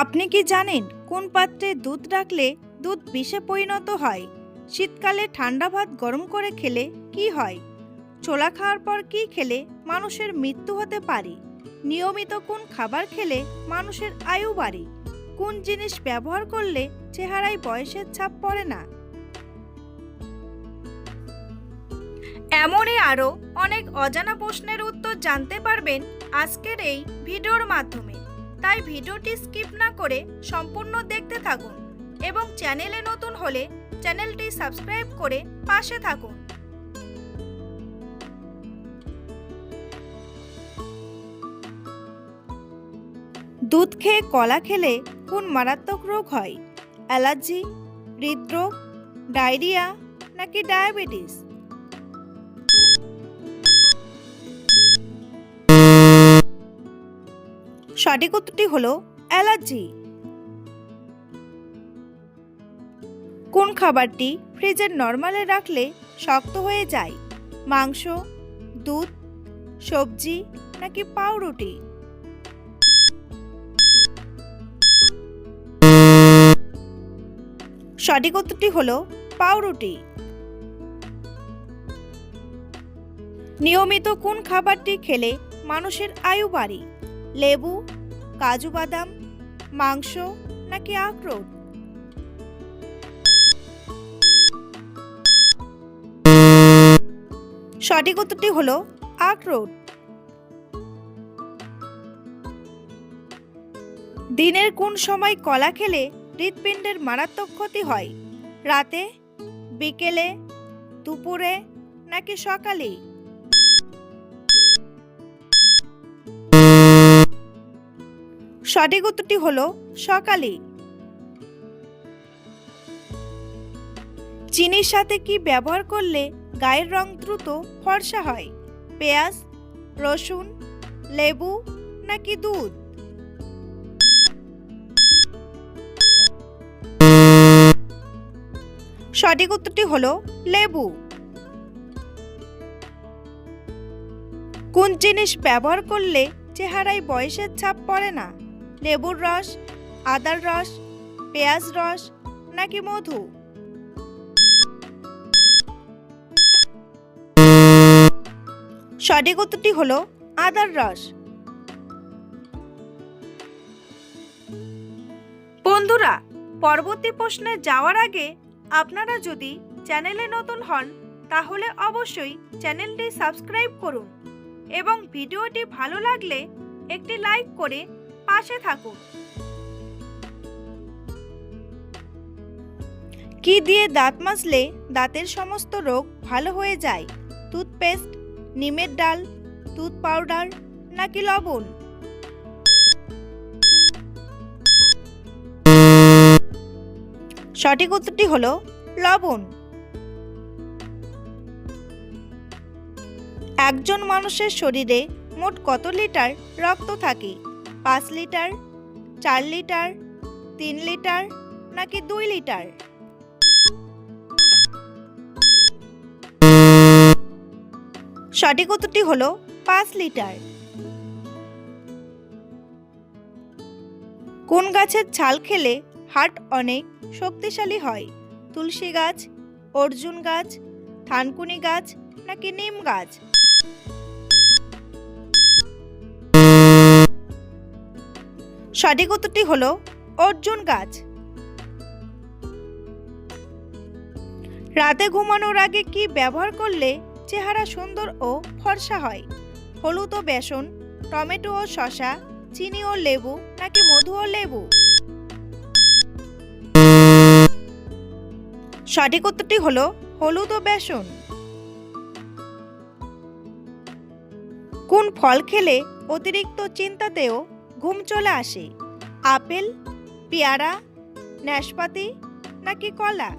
আপনি কি জানেন কোন পাত্রে দুধ রাখলে দুধ বিষে পরিণত হয়? শীতকালে ঠান্ডা ভাত গরম করে খেলে কি হয়? ছোলা খাওয়ার পর কি খেলে মানুষের মৃত্যু হতে পারে? নিয়মিত কোন খাবার খেলে মানুষের আয়ু বাড়ে? কোন জিনিস ব্যবহার করলে চেহারায় বয়সের ছাপ পড়ে না? এমনই আরও অনেক অজানা প্রশ্নের উত্তর জানতে পারবেন আজকের এই ভিডিওর মাধ্যমে। তাই ভিডিওটি স্কিপ না করে সম্পূর্ণ দেখতে থাকুন এবং চ্যানেলে নতুন হলে চ্যানেলটি সাবস্ক্রাইব করে পাশে থাকুন। দুধ খেয়ে কলা খেলে কোন মারাত্মক রোগ হয়। অ্যালার্জি, হৃদরোগ, ডায়রিয়া নাকি ডায়াবেটিস? সঠিক উত্তরটি হলো অ্যালার্জি। কোন খাবারটি ফ্রিজের নর্মালে রাখলে শক্ত হয়ে যায়? মাংস, দুধ, সবজি নাকি পাউরুটি? সঠিক উত্তরটি হলো পাউরুটি। নিয়মিত কোন খাবারটি খেলে মানুষের আয়ু বাড়ে? লেবু কাজু বাদাম, মাংস নাকি আখরোট? সঠিক উত্তরটি হলো আখরোট। দিনের কোন সময় কলা খেলে হৃৎপিণ্ডের মারাত্মক ক্ষতি হয়? রাতে, বিকেলে, দুপুরে নাকি সকালে সঠিক উত্তরটি হলো সকালে। চিনির সাথে কি ব্যবহার করলে গায়ের রং দ্রুত ফর্সা হয়? পেঁয়াজ, রসুন, লেবু নাকি দুধ? সঠিক উত্তরটি হলো লেবু। কোন জিনিস ব্যবহার করলে চেহারায় বয়সের ছাপ পড়ে না? লেবুর রস, আদার রস, পেঁয়াজ রস নাকি মধু? সঠিক উত্তরটি হলো আদার রস। বন্ধুরা, পরবর্তী প্রশ্নে যাওয়ার আগে আপনারা যদি চ্যানেলে নতুন হন, তাহলে অবশ্যই চ্যানেলটি সাবস্ক্রাইব করুন এবং ভিডিওটি ভালো লাগলে একটি লাইক করে পাশে থাকুন। কি দিয়ে দাঁত মাজলে দাঁতের সমস্ত রোগ ভালো হয়ে যায়? টুথপেস্ট, নিমের ডাল দুধ পাউডার নাকি লবণ? সঠিক উত্তরটি হলো লবণ। একজন মানুষের শরীরে মোট কত লিটার রক্ত থাকে? পাঁচ লিটার, চার লিটার, তিন লিটার নাকি দুই লিটার? সঠিক উত্তরটি হল পাঁচ লিটার। কোন গাছের ছাল খেলে হার্ট অনেক শক্তিশালী হয়? তুলসী গাছ, অর্জুন গাছ, থানকুনি গাছ নাকি নিম গাছ? সঠিক উত্তরটি হলো অর্জুন গাছ। রাতে ঘুমানোর আগে কি ব্যবহার করলে চেহারা সুন্দর ও ফর্সা হয়? হলুদ ও বেসন, টমেটো ও শসা, চিনি ও লেবু নাকি মধু ও লেবু? সঠিক উত্তরটি হলো হলুদ ও বেসন। কোন ফল খেলে অতিরিক্ত চিন্তাতেও ঘুম চলে আসে। আপেল, পেয়ারা, নাশপাতি নাকি কলা?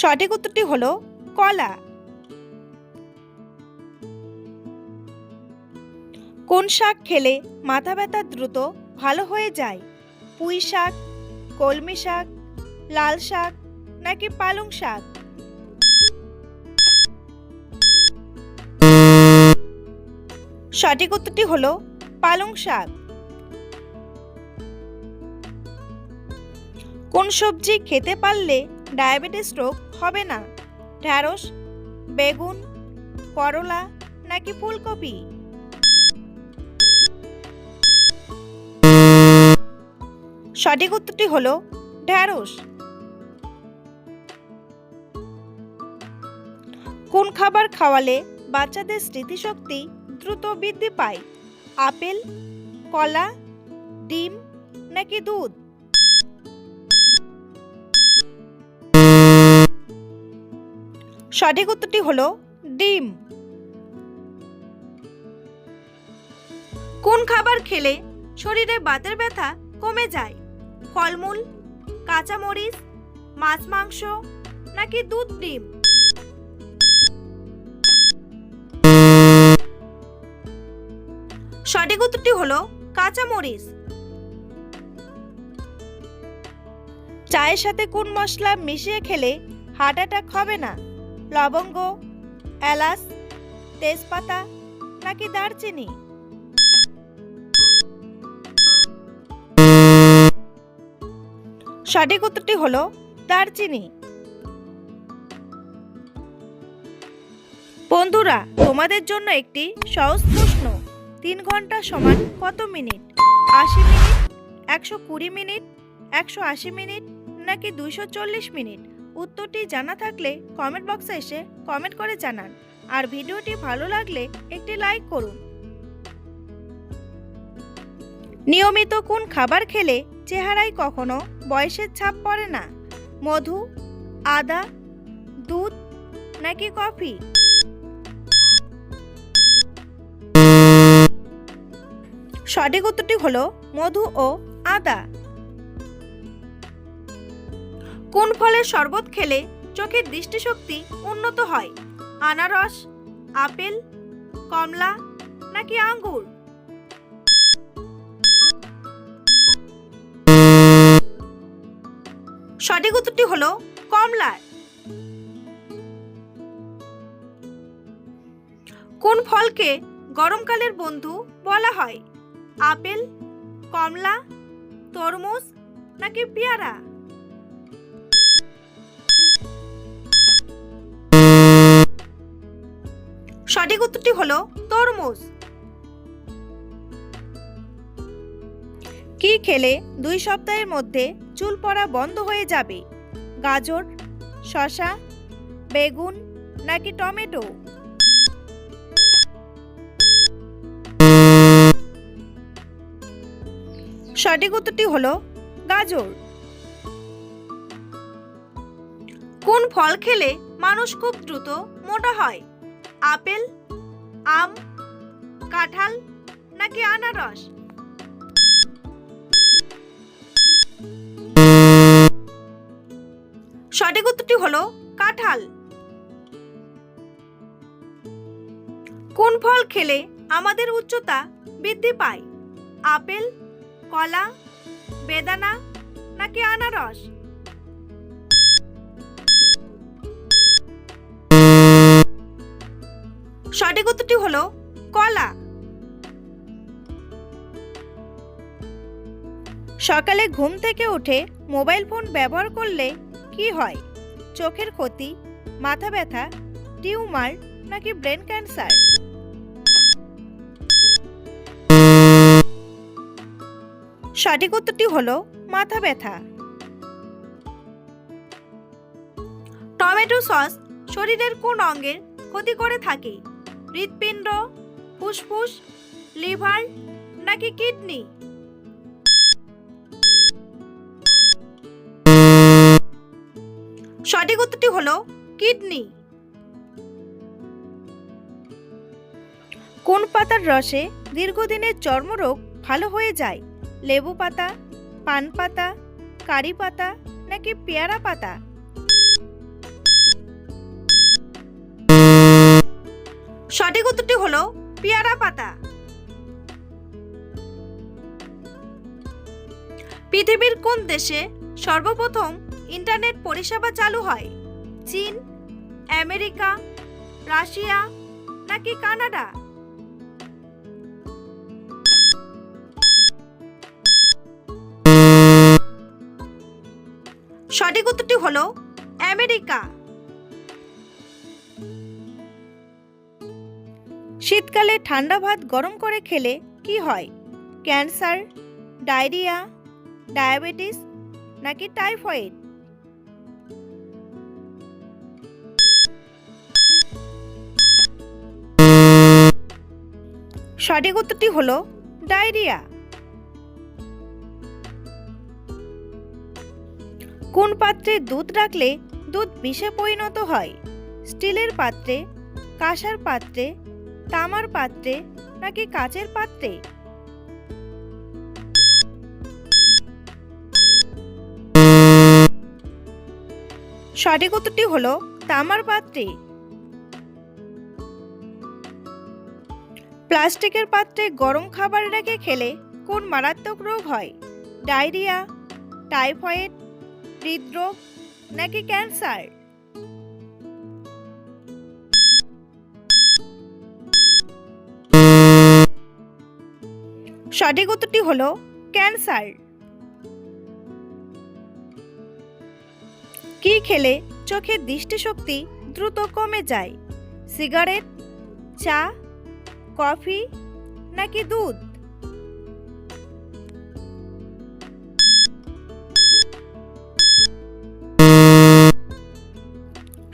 সঠিক উত্তরটি হলো কলা। কোন শাক খেলে মাথা ব্যথা দ্রুত ভালো হয়ে যায়? পুঁই শাক, কলমি শাক, লাল শাক নাকি পালং শাক? সঠিক উত্তরটি হলো পালং শাক। কোন সবজি খেতে পারলে ডায়াবেটিস রোগ হবে না? ঢ্যাঁড়স, বেগুন, করলা নাকি ফুলকপি? সঠিক উত্তরটি হলো ঢ্যাঁড়স। কোন খাবার খাওয়ালে বাচ্চাদের স্মৃতিশক্তি দ্রুত বৃদ্ধি পায়। আপেল, কলা, ডিম নাকি দুধ? সঠিক উত্তরটি হলো ডিম। কোন খাবার খেলে শরীরে বাতের ব্যথা কমে যায়? ফলমূল, কাঁচামরিচ, মাছ মাংস নাকি দুধ, ডিম? সঠিক উত্তরটি হলো কাঁচামরিচ। চায়ের সাথে কোন মশলা মিশিয়ে খেলে হার্ট অ্যাটাক হবে না? লবঙ্গ, এলাচ, তেজপাতা নাকি দারচিনি? সঠিক উত্তরটি হলো দারচিনি। বন্ধুরা, তোমাদের জন্য একটি সহজ তিন ঘণ্টা সমান কত মিনিট? আশি মিনিট, একশো কুড়ি মিনিট, একশো আশি মিনিট, নাকি দুইশো চল্লিশ মিনিট? উত্তরটি জানা থাকলে কমেন্ট বক্সে এসে কমেন্ট করে জানান। আর ভিডিওটি ভালো লাগলে একটি লাইক করুন। নিয়মিত কোন খাবার খেলে চেহারায় কখনো বয়সের ছাপ পড়ে না? মধু, আদা, দুধ, নাকি কফি? সঠিক উত্তরটি হলো মধু ও আদা। কোন ফলের শরবত খেলে চোখের দৃষ্টিশক্তি উন্নত হয়? আনারস, আপেল, কমলা নাকি আঙ্গুর? সঠিক উত্তরটি হলো কমলার কোন ফলকে গরমকালের বন্ধু বলা হয়? আপেল, কমলা, তরমুজ নাকি পেয়ারা? সঠিক উত্তরটি হলো তরমুজ। কি খেলে দুই সপ্তাহের মধ্যে চুল পড়া বন্ধ হয়ে যাবে? গাজর, শসা, বেগুন নাকি টমেটো? সঠিক উত্তরটি হলো গাজর। কোন ফল খেলে মানুষ খুব দ্রুত মোটা হয়? আপেল, আম, কাঁঠাল নাকি আনারস? সঠিক উত্তরটি হলো কাঁঠাল। কোন ফল খেলে আমাদের উচ্চতা বৃদ্ধি পায়? আপেল কলা, বেদানা নাকি আনারস? সঠিক উত্তরটি হলো কলা। সকালে ঘুম থেকে উঠে মোবাইল ফোন ব্যবহার করলে কি হয়? চোখের ক্ষতি, মাথা ব্যথা, টিউমার নাকি ব্রেন ক্যান্সার? সঠিক উত্তরটি হলো মাথা ব্যথা। টমেটো সস শরীরের কোন অঙ্গের ক্ষতি করে থাকে? হৃৎপিণ্ড, ফুসফুস, লিভার নাকি কিডনি? সঠিক উত্তরটি হলো কিডনি। কোন পাতার রসে দীর্ঘদিনের চর্মরোগ ভালো হয়ে যায়? লেবু পাতা, পান পাতা, কারি পাতা নাকি পেয়ারা পাতা? সঠিক উত্তরটি হলো পেয়ারা পাতা। পৃথিবীর কোন দেশে সর্বপ্রথম ইন্টারনেট পরিষেবা চালু হয়? চীন, আমেরিকা, রাশিয়া নাকি কানাডা? সঠিক উত্তরটি হলো আমেরিকা। শীতকালে ঠান্ডা ভাত গরম করে খেলে কি হয়? ক্যান্সার, ডায়রিয়া, ডায়াবেটিস নাকি টাইফয়েড? সঠিক উত্তরটি হলো ডায়রিয়া। কোন পাত্রে দুধ রাখলে দুধ বিষে পরিণত হয়? স্টিলের পাত্রে, কাঁসার পাত্রে, তামার পাত্রে নাকি কাচের পাত্রে? সঠিক উত্তরটি হলো তামার পাত্রে। প্লাস্টিকের পাত্রে গরম খাবার রেখে খেলে কোন মারাত্মক রোগ হয়? ডায়রিয়া, টাইফয়েড হৃদরোগ নাকি ক্যান্সার? সঠিক উত্তরটি হলো ক্যান্সার। কি খেলে চোখের দৃষ্টিশক্তি দ্রুত কমে যায়? সিগারেট, চা, কফি নাকি দুধ?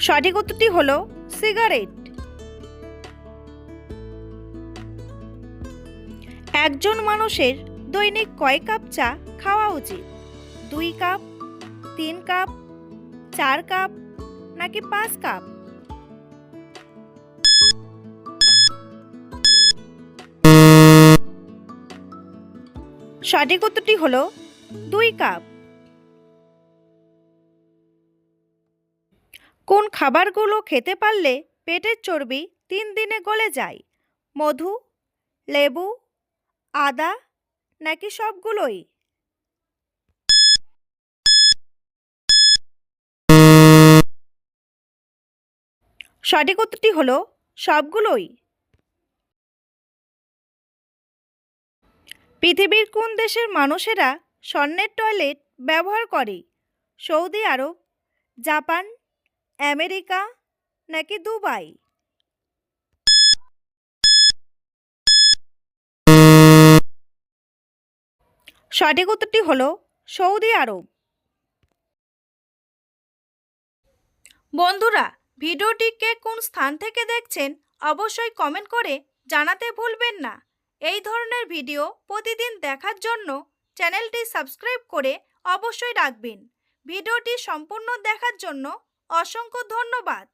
সঠিক উত্তরটি হলো সিগারেট। একজন মানুষের দৈনিক কয় কাপ চা খাওয়া উচিত? দুই কাপ, তিন কাপ, চার কাপ, নাকি পাঁচ কাপ? সঠিক উত্তরটি হলো দুই কাপ। খাবারগুলো খেতে পারলে পেটের চর্বি তিন দিনে গলে যায়। মধু, লেবু, আদা নাকি সবগুলোই? সঠিক উত্তরটি হলো সবগুলোই। পৃথিবীর কোন দেশের মানুষেরা স্বর্ণের টয়লেট ব্যবহার করে? সৌদি আরব, জাপান আমেরিকা নাকি দুবাই? সঠিক উত্তরটি হলো সৌদি আরব। বন্ধুরা ভিডিওটিকে কোন স্থান থেকে দেখছেন অবশ্যই কমেন্ট করে জানাতে ভুলবেন না। এই ধরনের ভিডিও প্রতিদিন দেখার জন্য চ্যানেলটি সাবস্ক্রাইব করে অবশ্যই রাখবেন। ভিডিওটি সম্পূর্ণ দেখার জন্য অসংখ্য ধন্যবাদ।